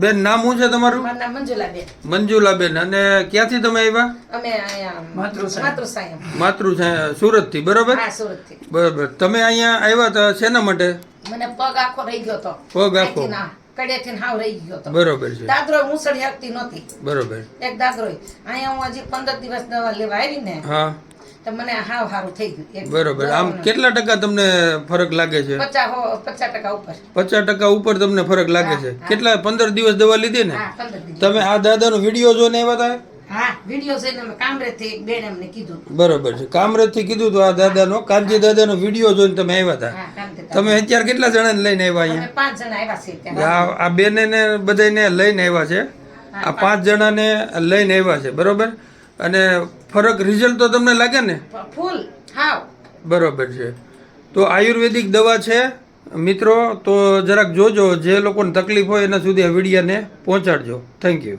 બેન નામ શું છે તમારું? મંજુલાબેન. મંજુલાબેન. અને ક્યાંથી તમે આવ્યા? અમે અહીંયા માતૃસાયમ માતૃ સુરતથી બરોબર? બરોબર. તમે અહીંયા આવ્યા હતા શેના માટે? મને પગ આખો રહી ગયો હતો. પગ આખો? કડેથી હાવ રહી ગયો તો બરોબર છે. દાદરો હું સળી હકતી નહોતી. બરોબર. એક દાદરો અહીંયા હું હજી પંદર દિવસ દવા લેવા આવી ને હા. તો મને હાવ સારું થઈ ગયું. બરોબર. આમ કેટલા ટકા તમને ફરક લાગે છે? પચાસ ટકા ઉપર. પચાસ ટકા ઉપર તમને ફરક લાગે છે? કેટલા પંદર દિવસ દવા લીધી ને? તમે આ દાદાનો વીડિયો જોઈને આવ્યા હતા. બરોબર છે. કામરેજથી કીધું તો આ દાદાનો કાનજી દાદાનો વીડિયો જોઈને તમે આવ્યા હતા તમે અત્યારે કેટલા જણાને લઈને આવ્યા અહીંયા? આ બેને બધાને લઈને આવ્યા છે? આ પાંચ જણાને લઈને આવ્યા છે બરોબર? અને ફરક રિઝલ્ટ તો તમને લાગે ને? ફૂલ હાવ. બરોબર છે. તો આયુર્વેદિક દવા છે મિત્રો તો જરાક જોજો જે લોકોને તકલીફ હોય એના સુધી આ વિડીયાને પહોંચાડજો. Thank you